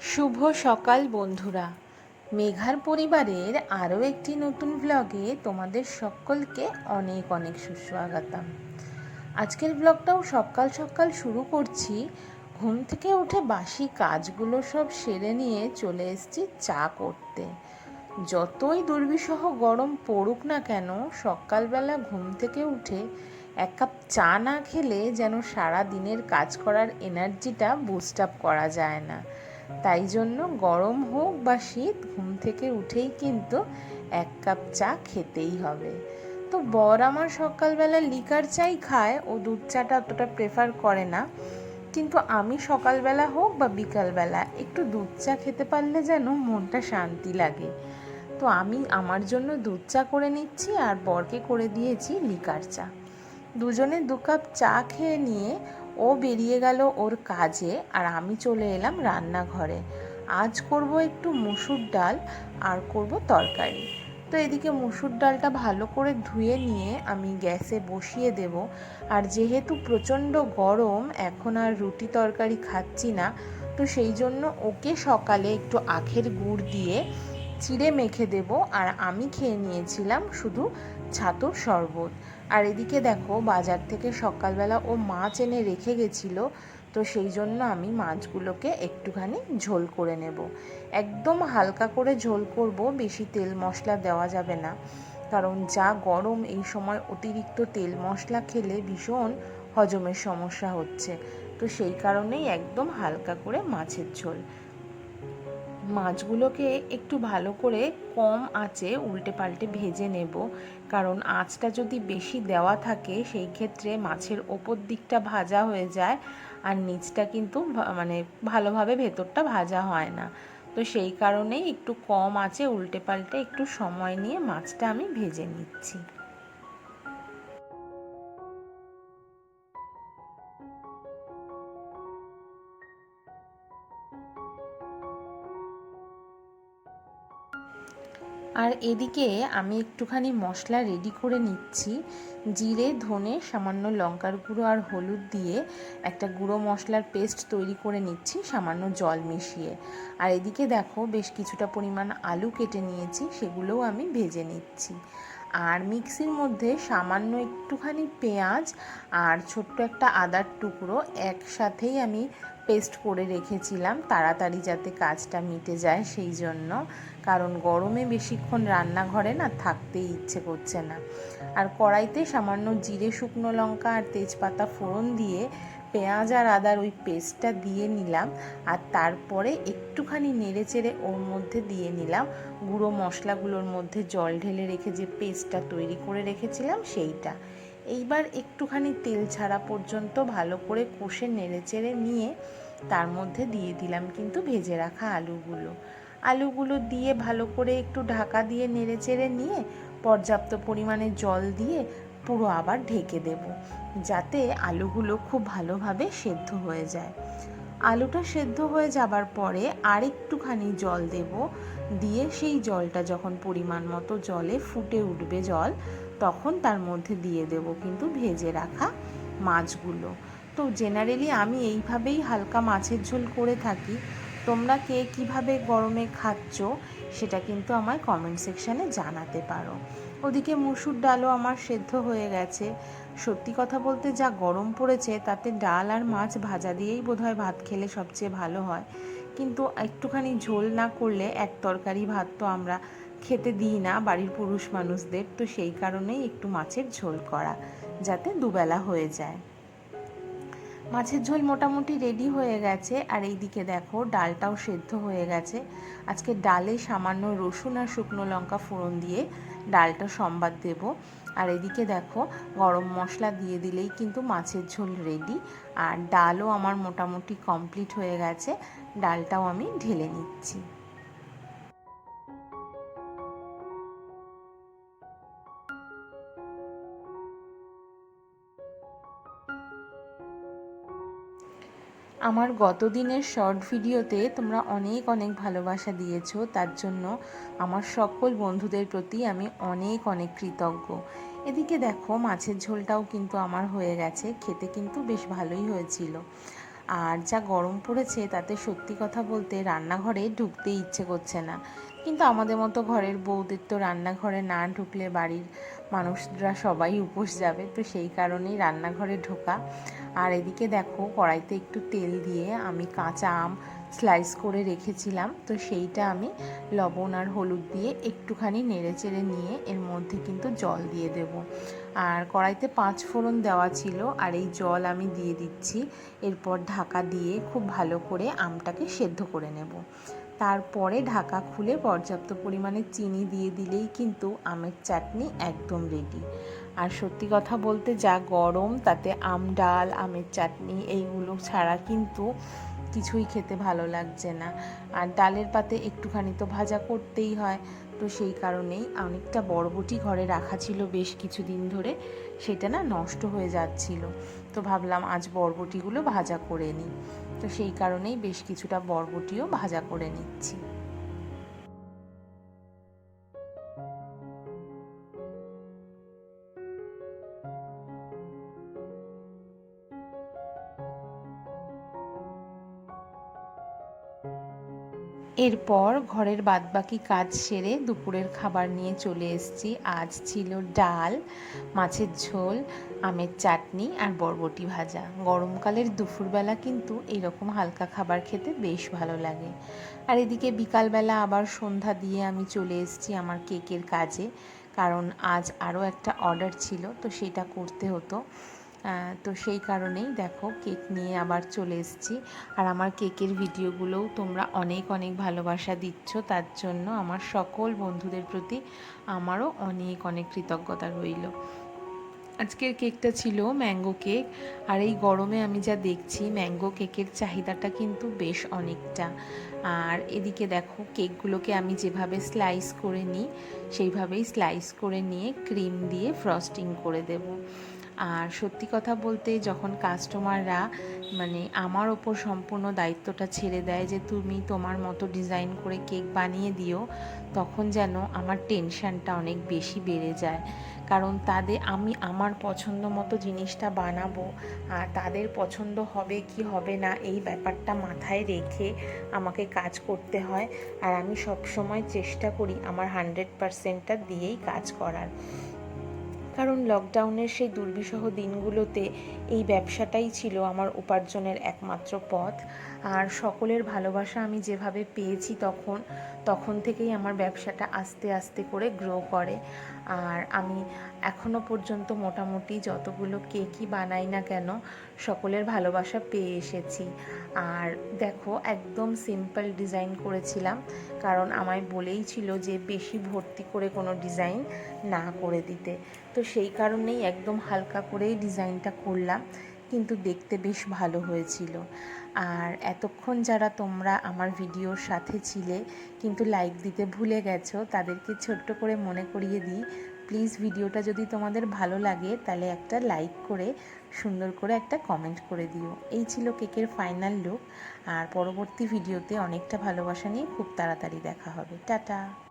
শুভ সকাল বন্ধুরা। মেঘার পরিবারের আরও একটি নতুন ব্লগে তোমাদের সকলকে অনেক অনেক সুস্বাগতম। আজকের ব্লগটাও সকাল সকাল শুরু করছি। ঘুম থেকে উঠে বাসি কাজগুলো সব সেরে নিয়ে চলে এসেছি চা করতে। যতই দুর্বিষহ গরম পড়ুক না কেন, সকালবেলা ঘুম থেকে উঠে এক কাপ চা না খেলে যেন সারা দিনের কাজ করার এনার্জিটা বুস্ট আপ করা যায় না। তাই জন্য গরম হোক বা শীত, ঘুম থেকে উঠেই কিন্তু এক কাপ চা খেতেই হবে। তো বর আমার সকালবেলা লিকার চাই খায়, ও দুধ চাটা অতটা প্রেফার করে না। কিন্তু আমি সকালবেলা হোক বা বিকালবেলা একটু দুধ চা খেতে পারলে যেন মনটা শান্তি লাগে। তো আমি আমার জন্য দুধ চা করে নিচ্ছি আর বরকে করে দিয়েছি লিকার চা। দুজনে দু কাপ চা খেয়ে নিয়ে ও বেরিয়ে গেল ওর কাজে আর আমি চলে এলাম রান্নাঘরে। আজ করব একটু মুসুর ডাল আর করব তরকারি। তো এদিকে মুসুর ডালটা ভালো করে ধুয়ে নিয়ে আমি গ্যাসে বসিয়ে দেব। আর যেহেতু প্রচণ্ড গরম, এখন আর রুটি তরকারি খাচ্ছি না, তো সেই জন্য ওকে সকালে একটু আখের গুড় দিয়ে চিড়ে মেখে দেব আর আমি খেয়ে নিয়েছিলাম শুধু ছাতুর শরবত। আর এদিকে দেখো, বাজার থেকে সকালবেলা ও মাছ এনে রেখে গেছিল, তো সেই জন্য আমি মাছগুলোকে একটুখানি ঝোল করে নেব। একদম হালকা করে ঝোল করব, বেশি তেল মশলা দেওয়া যাবে না। কারণ যা গরম, এই সময় অতিরিক্ত তেল মশলা খেলে ভীষণ হজমের সমস্যা হচ্ছে। তো সেই কারণেই একদম হালকা করে মাছের ঝোল। মাছগুলোকে একটু ভালো করে কম আঁচে উল্টে পাল্টে ভেজে নেব। কারণ আঁচটা যদি বেশি দেওয়া থাকে, সেই ক্ষেত্রে মাছের ওপর দিকটা ভাজা হয়ে যায় আর নিচটা কিন্তু মানে ভালোভাবে ভেতরটা ভাজা হয় না। তো সেই কারণেই একটু কম আঁচে উল্টে পাল্টে একটু সময় নিয়ে মাছটা আমি ভেজে নিচ্ছি। আর এদিকে আমি একটুখানি মশলা রেডি করে নিচ্ছি। জিরে, ধনে, সামান্য লঙ্কার গুঁড়ো আর হলুদ দিয়ে একটা গুঁড়ো মশলার পেস্ট তৈরি করে নিচ্ছি, সামান্য জল মিশিয়ে। আর এদিকে দেখো, বেশ কিছুটা পরিমাণ আলু কেটে নিয়েছি, সেগুলোও আমি ভেজে নিচ্ছি। আর মিক্সির মধ্যে সামান্য একটুখানি পেঁয়াজ আর ছোট্ট একটা আদার টুকরো একসাথেই আমি পেস্ট করে রেখেছিলাম, তাড়াতাড়ি যাতে কাজটা মিটে যায় সেই জন্য। কারণ গরমে বেশিক্ষণ রান্নাঘরে না থাকতেই ইচ্ছে করছে না। আর কড়াইতে সামান্য জিরে, শুকনো লঙ্কা আর তেজপাতা ফোড়ন দিয়ে পেঁয়াজ আর আদার ওই পেস্টটা দিয়ে নিলাম। আর তারপরে একটুখানি নেড়ে চেড়ে ওর মধ্যে দিয়ে নিলাম। গুঁড়ো মশলাগুলোর মধ্যে জল ঢেলে রেখে যে পেস্টটা তৈরি করে রেখেছিলাম সেইটা। এইবার একটুখানি তেল ছাড়া পর্যন্ত ভালো করে কষে নেড়ে চেড়ে নিয়ে তার মধ্যে দিয়ে দিলাম কিন্তু ভেজে রাখা আলুগুলো। আলুগুলো দিয়ে ভালো করে একটু ঢাকা দিয়ে নেড়ে চেড়ে নিয়ে পর্যাপ্ত পরিমাণে জল দিয়ে পুরো আবার ঢেকে দেব, যাতে আলুগুলো খুব ভালোভাবে সেদ্ধ হয়ে যায়। আলুটা সেদ্ধ হয়ে যাবার পরে আরেকটুখানি জল দেব, দিয়ে সেই জলটা যখন পরিমাণ মতো জলে ফুটে উঠবে জল তখন তার মধ্যে দিয়ে দেব কিন্তু ভেজে রাখা মাছগুলো। তো জেনারেলি আমি এইভাবেই হালকা মাছের ঝোল করে থাকি। তোমরা কে কীভাবে গরমে খাচ্ছ সেটা কিন্তু আমায় কমেন্ট সেকশানে জানাতে পারো। ওদিকে মুসুর ডালও আমার সেদ্ধ হয়ে গেছে। সত্যি কথা বলতে যা গরম পড়েছে তাতে ডাল আর মাছ ভাজা দিয়েই বোধহয় ভাত খেলে সবচেয়ে ভালো হয়। কিন্তু একটুখানি ঝোল না করলে এক তরকারি ভাত তো আমরা খেতে দিই না বাড়ির পুরুষ মানুষদের, তো সেই কারণেই একটু মাছের ঝোল করা, যাতে দুবেলা হয়ে যায়। মাছের ঝোল মোটামুটি রেডি হয়ে গেছে, আর এইদিকে দেখো ডালটাও সেদ্ধ হয়ে গেছে। আজকে ডালে সামান্য রসুন আর শুকনো লঙ্কা ফোড়ন দিয়ে ডালটা সম্বাদ দেব। আর এদিকে দেখো গরম মশলা দিয়ে দিলেই কিন্তু মাছের ঝোল রেডি আর ডালও আমার মোটামুটি কমপ্লিট হয়ে গেছে, ডালটাও আমি ঢেলে নিচ্ছি। আমার গত দিনের শর্ট ভিডিওতে তোমরা অনেক অনেক ভালোবাসা দিয়েছ। তার জন্য আমার সকল বন্ধুদের প্রতি আমি অনেক অনেক কৃতজ্ঞ। এদিকে দেখো, মাছের ঝোলটাও কিন্তু আমার হয়ে গেছে। খেতে কিন্তু বেশ ভালোই হয়েছিল। আর যা গরম পড়েছে তাতে সত্যি কথা বলতে রান্নাঘরে ঢুকতে ইচ্ছে করছে না। কিন্তু আমাদের মতো ঘরের বউদের তো রান্নাঘরে না ঢুকলে বাড়ির মানুষরা সবাই উপোস যাবে। তো সেই কারণেই রান্নাঘরে ঢোকা। আর এদিকে দেখো কড়াইতে একটু তেল দিয়ে আমি কাঁচা আম স্লাইস করে রেখেছিলাম। তো সেইটা আমি লবণ আর হলুদ দিয়ে একটুখানি নেড়ে চেড়ে নিয়ে এর মধ্যে কিন্তু জল দিয়ে দেব। আর কড়াইতে পাঁচ ফোড়ন দেওয়া ছিল আর এই জল আমি দিয়ে দিচ্ছি। এরপর ঢাকা দিয়ে খুব ভালো করে আমটাকে সেদ্ধ করে নেব। তারপরে ঢাকা খুলে পর্যাপ্ত পরিমাণে চিনি দিয়ে দিলেই কিন্তু আমের চাটনি একদম রেডি আর সত্যি কথা বলতে যা গরম তাতে আম ডাল, আমের চাটনি এইগুলো ছাড়া কিন্তু কিছুই খেতে ভালো লাগছে না। আর ডালের পাতে একটুখানি তো ভাজা করতেই হয়। তো সেই কারণেই অনেকটা বরবটি ঘরে রাখা ছিল বেশ কিছুদিন ধরে। সেটা না নষ্ট হয়ে যাচ্ছিল। তো ভাবলাম আজ বরবটিগুলো ভাজা করে নিই। তো সেই কারণেই বেশ কিছুটা বরবটিও ভাজা করে নিচ্ছি। এরপর ঘরের বাদবাকি কাজ সেরে দুপুরের খাবার নিয়ে চলে এসেছি। আজ ছিল ডাল, মাছের ঝোল, আমের চাটনি আর বরবটি ভাজা। গরমকালের দুপুরবেলা কিন্তু এরকম হালকা খাবার খেতে বেশ ভালো লাগে। আর এদিকে বিকালবেলা আবার সন্ধ্যা দিয়ে আমি চলে এসেছি আমার কেকের কাজে। কারণ আজ আরও একটা অর্ডার ছিল, তো সেটা করতে হতো। তো সেই কারণেই দেখো কেক নিয়ে আবার চলে এসেছি। আর আমার কেকের ভিডিওগুলোও তোমরা অনেক অনেক ভালোবাসা দিচ্ছ। তার জন্য আমার সকল বন্ধুদের প্রতি আমারও অনেক অনেক কৃতজ্ঞতা রইল। আজকের কেকটা ছিল ম্যাঙ্গো কেক। আর এই গরমে আমি যা দেখছি, ম্যাঙ্গো কেকের চাহিদাটা কিন্তু বেশ অনেকটা। আর এদিকে দেখো কেকগুলোকে আমি যেভাবে স্লাইস করে নিই, সেইভাবেই স্লাইস করে নিয়ে ক্রিম দিয়ে ফ্রস্টিং করে দেবো। আর সত্যি কথা বলতে যখন কাস্টমাররা মানে আমার ওপর সম্পূর্ণ দায়িত্বটা ছেড়ে দেয় যে তুমি তোমার মতো ডিজাইন করে কেক বানিয়ে দিও, তখন যেন আমার টেনশানটা অনেক বেশি বেড়ে যায়। কারণ তাদের আমি আমার পছন্দ মতো জিনিসটা বানাবো, আর তাদের পছন্দ হবে কি হবে না, এই ব্যাপারটা মাথায় রেখে আমাকে কাজ করতে হয়। আর আমি সবসময় চেষ্টা করি আমার হান্ড্রেড পারসেন্টটা দিয়েই কাজ করার। কারণ লকডাউনের সেই দুর্বিষহ দিনগুলোতে এই ব্যবসাটাই ছিল আমার উপার্জনের একমাত্র পথ। আর সকলের ভালোবাসা আমি যেভাবে পেয়েছি তখন তখন থেকেই আমার ব্যবসাটা আস্তে আস্তে করে গ্রো করে। আর আমি এখনও পর্যন্ত মোটামুটি যতগুলো কেকই বানাই না কেন, সকলের ভালোবাসা পেয়ে এসেছি। আর দেখো, একদম সিম্পল ডিজাইন করেছিলাম, কারণ আমায় বলেই ছিল যে বেশি ভর্তি করে কোনো ডিজাইন না করে দিতে। তো সেই কারণেই একদম হালকা করেই ডিজাইনটা করলাম, কিন্তু দেখতে বেশ ভালো হয়েছিল। আর এতক্ষণ যারা তোমরা আমার ভিডিওর সাথে ছিলে, কিন্তু লাইক দিতে ভুলে গেছো, তাদেরকে ছোট্ট করে মনে করিয়ে দিই প্লিজ ভিডিওটা যদি তোমাদের ভালো লাগে, তাহলে একটা লাইক করে, সুন্দর করে একটা কমেন্ট করে দিও। এই ছিল কেকের ফাইনাল লুক আর পরবর্তী ভিডিওতে অনেকটা ভালোবাসা নিয়ে খুব তাড়াতাড়ি দেখা হবে। টাটা!